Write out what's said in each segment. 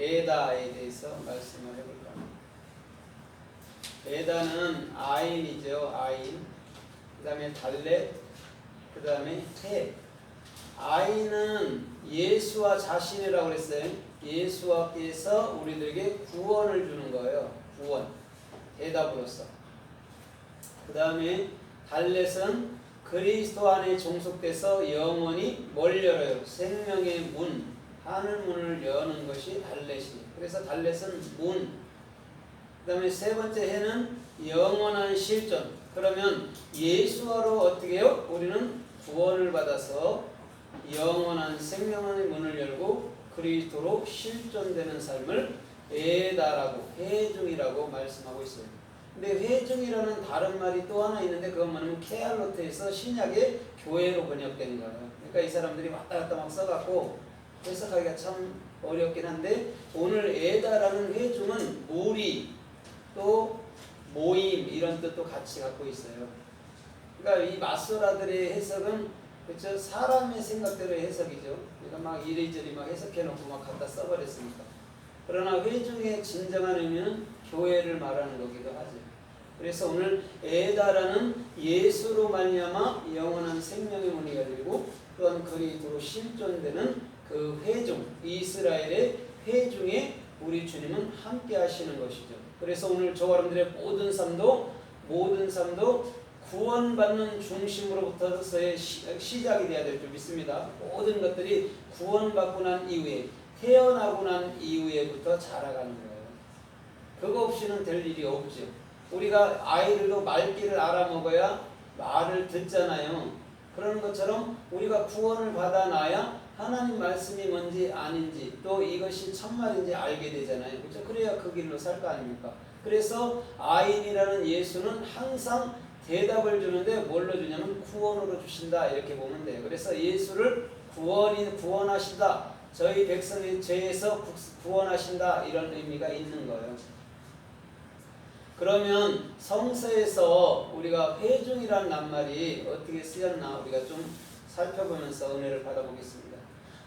에다에 대해서 말씀을 해볼까 합니다. 에다는 아인이죠. 아인. 그 다음에 달렛. 그 다음에 테. 아인은 예수와 자신이라고 그랬어요. 예수와께서 우리들에게 구원을 주는 거예요. 구원. 대답으로서. 그 다음에 달렛은 그리스도 안에 종속돼서 영원히 뭘 열어요? 생명의 문, 하늘 문을 여는 것이 달렛이. 그래서 달렛은 문. 그 다음에 세 번째 해는 영원한 실존. 그러면 예수와로 어떻게 해요? 우리는 구원을 받아서 영원한 생명의 문을 열고 그리스도로 실존되는 삶을 에다라고 회중이라고 말씀하고 있어요. 근데 회중이라는 다른 말이 또 하나 있는데 그건 뭐냐면 케알로트에서 신약의 교회로 번역된 거예요. 그러니까 이 사람들이 왔다 갔다 막 써갖고 해석하기가 참 어렵긴 한데 오늘 에다라는 회중은 무리 또 모임 이런 뜻도 같이 갖고 있어요. 그러니까 이 마소라들의 해석은 그렇죠 사람의 생각대로의 해석이죠. 그러니까 막 이리저리 막 해석해놓고 막 갖다 써버렸으니까. 그러나 회중의 진정한 의미는 교회를 말하는 거기도 하죠. 그래서 오늘 에다라는 예수로 말미암아 영원한 생명의 문이 열리고 또한 그리스도로 실존되는 그 회중 이스라엘의 회중에 우리 주님은 함께 하시는 것이죠. 그래서 오늘 저와 여러분들의 모든 삶도 모든 삶도 구원받는 중심으로부터서의 시 작이 되어야 될 줄 믿습니다. 모든 것들이 구원받고 난 이후에 태어나고 난 이후에부터 자라가는 거예요. 그거 없이는 될 일이 없죠. 우리가 아이들도 말귀를 알아먹어야 말을 듣잖아요. 그런 것처럼 우리가 구원을 받아놔야 하나님 말씀이 뭔지 아닌지 또 이것이 참말인지 알게 되잖아요. 그렇죠? 그래야 그 길로 살 거 아닙니까? 그래서 아인이라는 예수는 항상 대답을 주는데 뭘로 주냐면 구원으로 주신다 이렇게 보면 돼요. 그래서 예수를 구원이 구원하신다. 저희 백성의 죄에서 구원하신다 이런 의미가 있는 거예요. 그러면 성서에서 우리가 회중이란 낱말이 어떻게 쓰였나 우리가 좀 살펴보면서 은혜를 받아보겠습니다.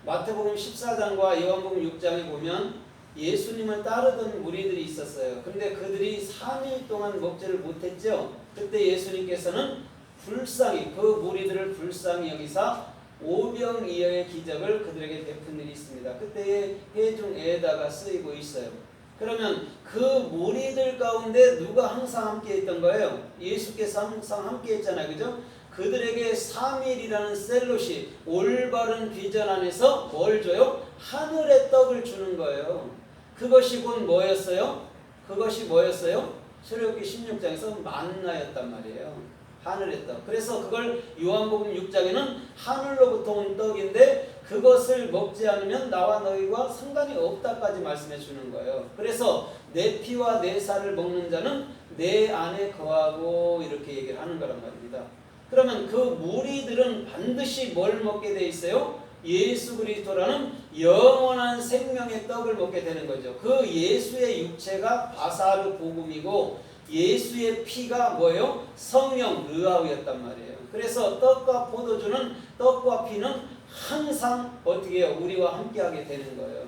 마태복음 14장과 요한복음 6장에 보면 예수님을 따르던 무리들이 있었어요. 근데 그들이 3일 동안 먹지를 못했죠. 그때 예수님께서는 불쌍히 그 무리들을 불쌍히 여기사 오병이어의 기적을 그들에게 베푼 일이 있습니다. 그때의 회중에다가 쓰이고 있어요. 그러면 그 무리들 가운데 누가 항상 함께 했던 거예요? 예수께서 항상 함께 했잖아요. 그죠? 그들에게 3일이라는 셀롯이 올바른 비전 안에서 뭘 줘요? 하늘의 떡을 주는 거예요. 그것이 곧 뭐였어요? 그것이 뭐였어요? 출애굽기 16장에서 만나였단 말이에요. 하늘의 떡. 그래서 그걸 요한복음 6장에는 하늘로부터 온 떡인데 그것을 먹지 않으면 나와 너희와 상관이 없다까지 말씀해 주는 거예요. 그래서 내 피와 내 살을 먹는 자는 내 안에 거하고 이렇게 얘기를 하는 거란 말입니다. 그러면 그 무리들은 반드시 뭘 먹게 돼 있어요? 예수 그리스도라는 영원한 생명의 떡을 먹게 되는 거죠. 그 예수의 육체가 바사르 복음이고 예수의 피가 뭐예요? 성령 르아우였단 말이에요. 그래서 떡과 포도주는 떡과 피는 항상 어떻게 해요? 우리와 함께하게 되는 거예요.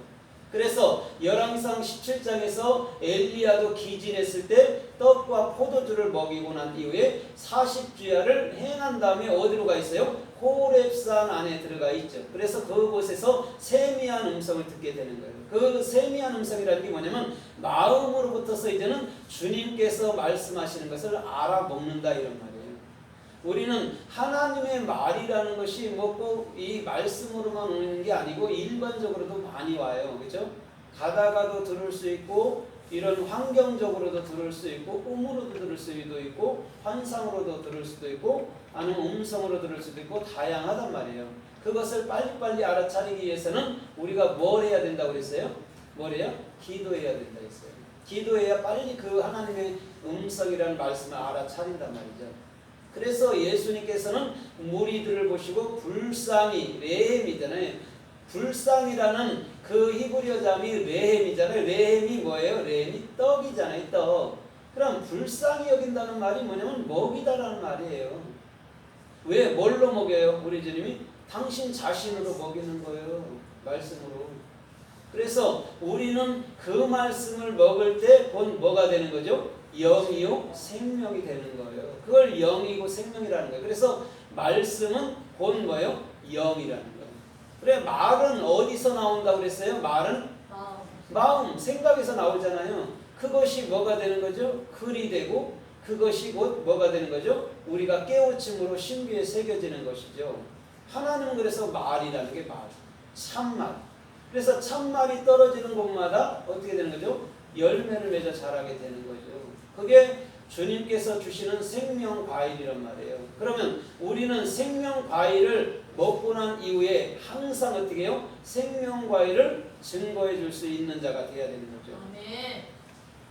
그래서 열왕상 17장에서 엘리야도 기진했을 때 떡과 포도주를 먹이고 난 이후에 40주야를 행한 다음에 어디로 가 있어요? 호렙산 안에 들어가 있죠. 그래서 그곳에서 세미한 음성을 듣게 되는 거예요. 그 세미한 음성이라는 게 뭐냐면 마음으로부터서 이제는 주님께서 말씀하시는 것을 알아먹는다 이런 말이에요. 우리는 하나님의 말이라는 것이 뭐꼭이 말씀으로만 오는 게 아니고 일반적으로도 많이 와요. 그렇죠? 가다가도 들을 수 있고 이런 환경적으로도 들을 수 있고 꿈으로도 들을 수도 있고 환상으로도 들을 수도 있고 아니면 음성으로 들을 수도 있고 다양하단 말이에요. 그것을 빨리빨리 알아차리기 위해서는 우리가 뭘 해야 된다고 그랬어요? 뭘 해야? 기도해야 된다 했어요. 기도해야 빨리 그 하나님의 음성이라는 말씀을 알아차린단 말이죠. 그래서 예수님께서는 무리들을 보시고 불쌍히 레헴이잖아요. 불쌍이라는 그 히브리어 잠이 레헴이잖아요. 레헴이 뭐예요? 레헴이 떡이잖아요. 떡. 그럼 불쌍히 여긴다는 말이 뭐냐면 먹이다라는 말이에요. 왜 뭘로 먹여요? 우리 주님이 당신 자신으로 먹이는 거예요. 말씀으로. 그래서 우리는 그 말씀을 먹을 때곧 뭐가 되는 거죠? 영이요 생명이 되는 거예요. 그걸 영이고 생명이라는 거예요. 그래서 말씀은 곧 뭐예요? 영이라는 거예요. 그래 말은 어디서 나온다고 그랬어요? 말은 마음. 마음, 생각에서 나오잖아요. 그것이 뭐가 되는 거죠? 글이 되고 그것이 곧 뭐가 되는 거죠? 우리가 깨우침으로 신비에 새겨지는 것이죠. 하나님은 그래서 말이라는 게 말, 참말. 그래서 참말이 떨어지는 곳마다 어떻게 되는 거죠? 열매를 맺어 자라게 되는 거죠. 그게 주님께서 주시는 생명 과일이란 말이에요. 그러면 우리는 생명 과일을 먹고 난 이후에 항상 어떻게 해요? 생명 과일을 증거해 줄 수 있는 자가 되어야 되는 거죠. 아멘.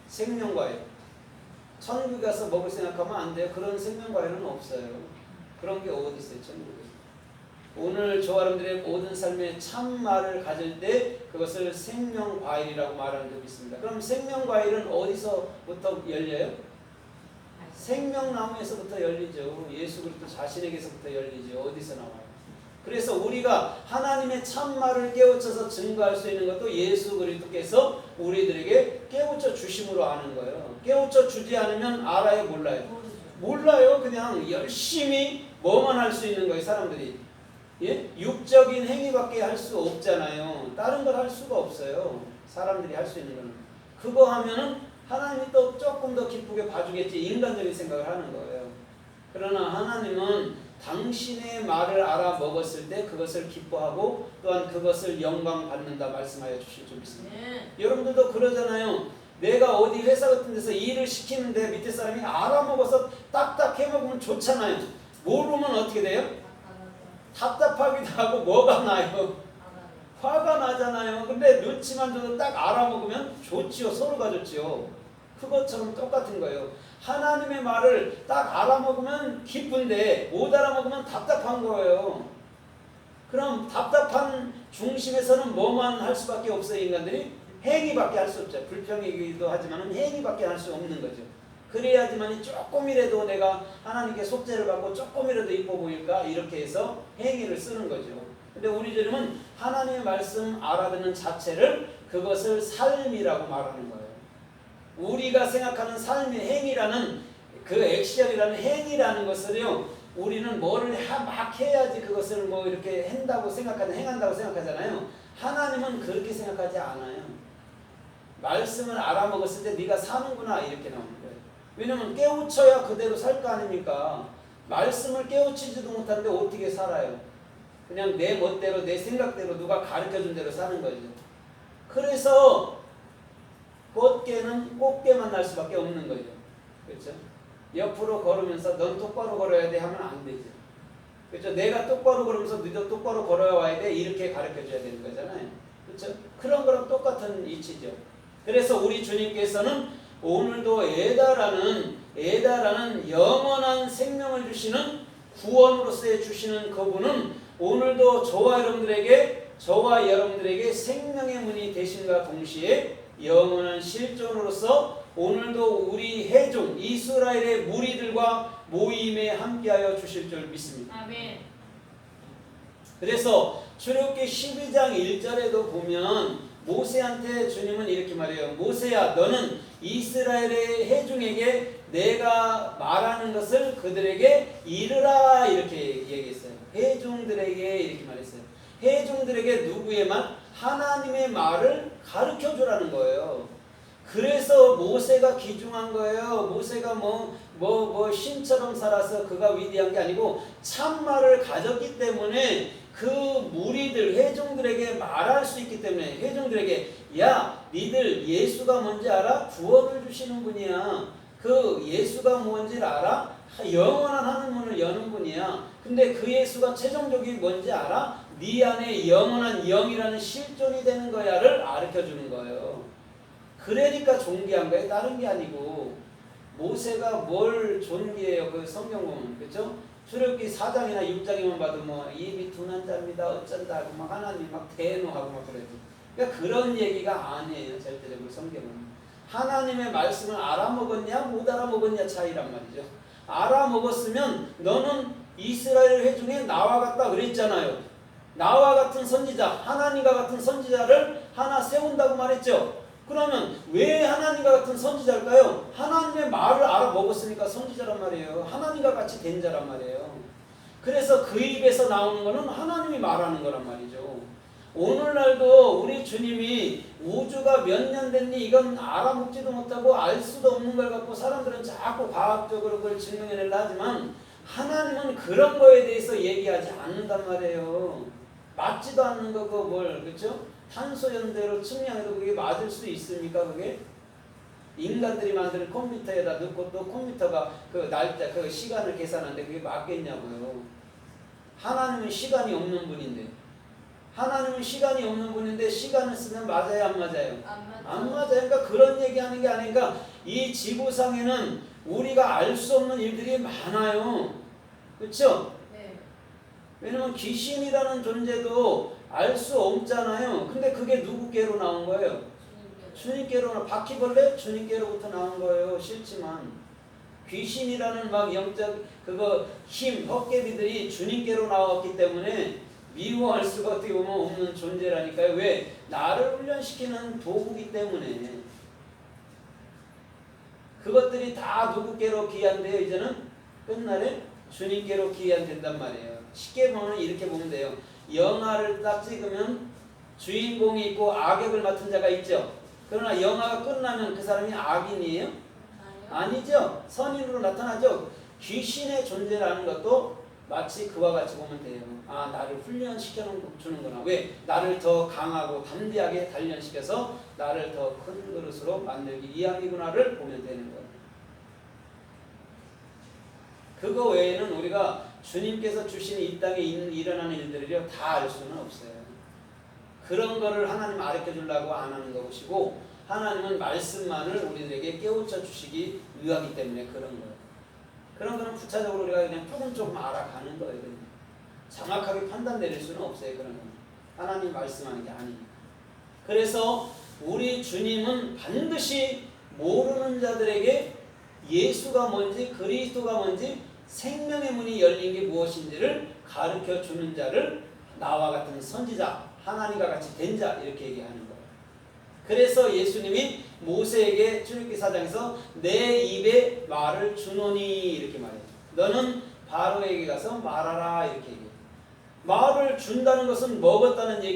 생명 과일. 천국 가서 먹을 생각하면 안 돼요. 그런 생명 과일은 없어요. 그런 게 어디 있어요, 천국에. 오늘 저 여러분들의 모든 삶에 참말을 가질 때 그것을 생명 과일이라고 말하는 적이 있습니다. 그럼 생명 과일은 어디서부터 열려요? 생명나무에서부터 열리죠. 예수 그리스도 자신에게서부터 열리죠. 어디서 나와요? 그래서 우리가 하나님의 참말을 깨우쳐서 증거할 수 있는 것도 예수 그리스도께서 우리들에게 깨우쳐 주심으로 아는 거예요. 깨우쳐 주지 않으면 알아요, 몰라요? 몰라요. 그냥 열심히 뭐만 할 수 있는 거예요, 사람들이. 예? 육적인 행위밖에 할 수 없잖아요. 다른 걸 할 수가 없어요. 사람들이 할 수 있는 거는. 그거 하면은 하나님이 또 조금 더 기쁘게 봐주겠지. 인간적인 생각을 하는 거예요. 그러나 하나님은 당신의 말을 알아 먹었을 때 그것을 기뻐하고 또한 그것을 영광 받는다 말씀하여 주실 줄 믿습니다. 네. 여러분들도 그러잖아요. 내가 어디 회사 같은 데서 일을 시키는데 밑에 사람이 알아먹어서 딱딱 해먹으면 좋잖아요. 모르면 어떻게 돼요? 답답하기도 하고 뭐가 나요? 화가 나잖아요. 근데 눈치만 줘도 딱 알아먹으면 좋지요. 서로가 좋지요. 그것처럼 똑같은 거예요. 하나님의 말을 딱 알아먹으면 기쁜데 못 알아먹으면 답답한 거예요. 그럼 답답한 중심에서는 뭐만 할 수밖에 없어요. 인간들이 행위밖에 할 수 없죠. 불평이기도 하지만 행위밖에 할 수 없는 거죠. 그래야지만 조금이라도 내가 하나님께 속죄를 받고 조금이라도 이뻐 보일까 이렇게 해서 행위를 쓰는 거죠. 근데 우리 주님은 하나님의 말씀 알아듣는 자체를 그것을 삶이라고 말하는 거예요. 우리가 생각하는 삶의 행위라는 그 액션이라는 행위라는 것을요. 우리는 뭐를 하- 막 해야지 그것을 뭐 이렇게 한다고 생각하는 행한다고 생각하잖아요. 하나님은 그렇게 생각하지 않아요. 말씀을 알아먹었을 때 네가 사는구나 이렇게 거예요. 왜냐면 깨우쳐야 그대로 살 거 아닙니까? 말씀을 깨우치지도 못하는데 어떻게 살아요? 그냥 내 멋대로 내 생각대로 누가 가르쳐준 대로 사는 거죠. 그래서 꽃게는 꽃게 만날 수밖에 없는 거죠. 그렇죠? 옆으로 걸으면서 넌 똑바로 걸어야 돼 하면 안 되죠. 그렇죠? 내가 똑바로 걸으면서 너도 똑바로 걸어와야 돼 이렇게 가르쳐줘야 되는 거잖아요. 그렇죠? 그런 거랑 똑같은 이치죠. 그래서 우리 주님께서는 오늘도 에다라는 에다라는 영원한 생명을 주시는 구원으로서의 주시는 그분은 오늘도 저와 여러분들에게 저와 여러분들에게 생명의 문이 되신과 동시에 영원한 실존으로서 오늘도 우리 해종 이스라엘의 무리들과 모임에 함께하여 주실 줄 믿습니다. 아멘. 그래서 출애굽기 12장 1절에도 보면 모세한테 주님은 이렇게 말해요. 모세야 너는 이스라엘의 해중에게 내가 말하는 것을 그들에게 이르라 이렇게 얘기했어요. 해중들에게 이렇게 말했어요. 해중들에게 누구의 말? 하나님의 말을 가르쳐 주라는 거예요. 그래서 모세가 귀중한 거예요. 모세가 뭐, 뭐, 뭐, 신처럼 살아서 그가 위대한 게 아니고 참말을 가졌기 때문에 그 무리들, 회중들에게 말할 수 있기 때문에 회중들에게 야, 니들 예수가 뭔지 알아? 구원을 주시는 분이야. 그 예수가 뭔지를 알아? 영원한 하늘 문을 여는 분이야. 근데 그 예수가 최종적이 뭔지 알아? 네 안에 영원한 영이라는 실존이 되는 거야를 가르쳐 주는 거예요. 그러니까 존귀한 거예요. 다른 게 아니고 모세가 뭘 존귀해요. 그 성경 보면 그렇죠? 출애굽기 4장이나 6장에만 봐도 뭐 입이 둔한 자입니다. 어쩐다 하고 막 하나님 막 대노하고 막 그래도 그러니까 그런 얘기가 아니에요. 절대적으로 성경은 하나님의 말씀을 알아먹었냐 못 알아먹었냐 차이란 말이죠. 알아먹었으면 너는 이스라엘 회중에 나와 같다 그랬잖아요. 나와 같은 선지자, 하나님과 같은 선지자를 하나 세운다고 말했죠. 그러면 왜 하나님과 같은 선지자일까요? 하나님의 말을 알아먹었으니까 선지자란 말이에요. 하나님과 같이 된 자란 말이에요. 그래서 그 입에서 나오는 거는 하나님이 말하는 거란 말이죠. 오늘날도 우리 주님이 우주가 몇 년 됐니 이건 알아먹지도 못하고 알 수도 없는 걸 갖고 사람들은 자꾸 과학적으로 그걸 증명해내려 하지만 하나님은 그런 거에 대해서 얘기하지 않는단 말이에요. 맞지도 않는 거고 뭘 그렇죠? 탄소 연대로 측량해도 그게 맞을 수 있습니까 그게? 인간들이 만드는 컴퓨터에다 넣고 또 컴퓨터가 그 날짜 그 시간을 계산하는데 그게 맞겠냐고요. 하나님은 시간이 없는 분인데 하나님은 시간이 없는 분인데 시간을 쓰면 맞아요 안 맞아요? 안 맞죠. 안 맞아요. 그러니까 그런 얘기하는 게 아니니까 이 지구상에는 우리가 알 수 없는 일들이 많아요. 그렇죠? 네. 왜냐면 귀신이라는 존재도 알 수 없잖아요. 근데 그게 누구께로 나온 거예요? 주님께로 바퀴벌레 주님께로부터 나온 거예요. 싫지만 귀신이라는 막 영적 그거 힘 헛개비들이 주님께로 나왔기 때문에 미워할 수가 어떻게 보면 없는 존재라니까요. 왜 나를 훈련시키는 도구기 때문에 그것들이 다 누구께로 귀한데요. 이제는 끝날에 주님께로 귀한 된단 말이에요. 쉽게 보면 이렇게 보면 돼요. 영화를 딱 찍으면 주인공이 있고 악역을 맡은 자가 있죠. 그러나 영화가 끝나면 그 사람이 악인이에요? 아니죠. 선인으로 나타나죠. 귀신의 존재라는 것도 마치 그와 같이 보면 돼요. 아, 나를 훈련시켜 주는구나. 왜? 나를 더 강하고 담대하게 단련시켜서 나를 더 큰 그릇으로 만들기 위함이구나를 보면 되는 거예요. 그거 외에는 우리가 주님께서 주신 이 땅에 있는 일어나는 일들을요 다 알 수는 없어요. 그런 거를 하나님 가르쳐 주려고 안 하는 것이고 하나님은 말씀만을 우리들에게 깨우쳐 주시기 위하기 때문에 그런 거예요. 그런 거는 부차적으로 우리가 그냥 조금 조금 알아가는 거예요. 그냥. 정확하게 판단 내릴 수는 없어요. 그런 건. 하나님 말씀하는 게 아니니까. 그래서 우리 주님은 반드시 모르는 자들에게 예수가 뭔지 그리스도가 뭔지 생명의 문이 열린 게 무엇인지를 가르쳐 주는 자를 나와 같은 선지자 하나님과 같이 된 자 이렇게 얘기하는 거예요. 그래서 예수님이 모세에게 출애굽기 사장에서 내 입에 말을 주노니 이렇게 말해요. 너는 바로에게 가서 말하라 이렇게 얘기해요. 말을 준다는 것은 먹었다는 얘기잖아요.